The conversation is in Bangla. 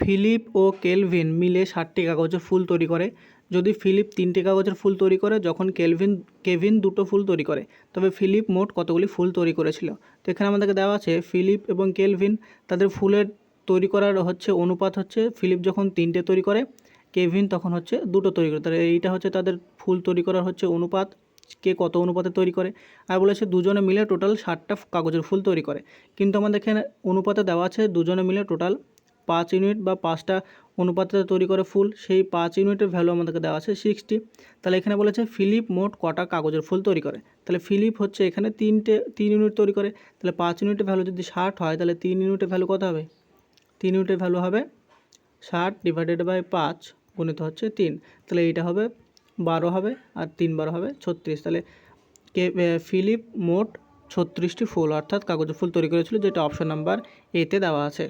ফিলিপ ও কেলভিন মিলে ষাটটি কাগজের ফুল তৈরি করে। যদি ফিলিপ তিনটি কাগজের ফুল তৈরি করে, যখন কেলভিন, কেভিন দুটো ফুল তৈরি করে, তবে ফিলিপ মোট কতগুলি ফুল তৈরি করেছিল? তো এখানে আমাদেরকে দেওয়া আছে, ফিলিপ এবং কেলভিন তাদের ফুলের তৈরি করার হচ্ছে অনুপাত হচ্ছে, ফিলিপ যখন তিনটে তৈরি করে, কেভিন তখন হচ্ছে দুটো তৈরি করে। তাহলে এইটা হচ্ছে তাদের ফুল তৈরি করার হচ্ছে অনুপাত, কে কত অনুপাতে তৈরি করে। আর বলেছে দুজনে মিলে টোটাল ষাটটা কাগজের ফুল তৈরি করে। কিন্তু আমাদের এখানে অনুপাতে দেওয়া আছে, দুজনে মিলে টোটাল পাঁচ ইউনিট বা পাঁচটা অনুপাতে তৈরি করে ফুল, সেই পাঁচ ইউনিটের ভ্যালু আমাদেরকে দেওয়া আছে সিক্সটি তাহলে এখানে বলেছে ফিলিপ মোট কটা কাগজের ফুল তৈরি করে? তাহলে ফিলিপ হচ্ছে এখানে তিনটে, তিন ইউনিট তৈরি করে। তাহলে পাঁচ ইউনিটের ভ্যালু যদি ষাট হয়, তাহলে তিন ইউনিটের ভ্যালু কত হবে? তিন ইউনিটের ভ্যালু হবে ষাট ডিভাইডেড বাই পাঁচ গুণিত হচ্ছে তিন। তাহলে এইটা হবে বারো হবে আর তিন বারো হবে ছত্রিশ। তাহলে কে ফিলিপ মোট ছত্রিশটি ফুল, অর্থাৎ কাগজের ফুল তৈরি করেছিল, যেটা অপশন নাম্বার এতে দেওয়া আছে।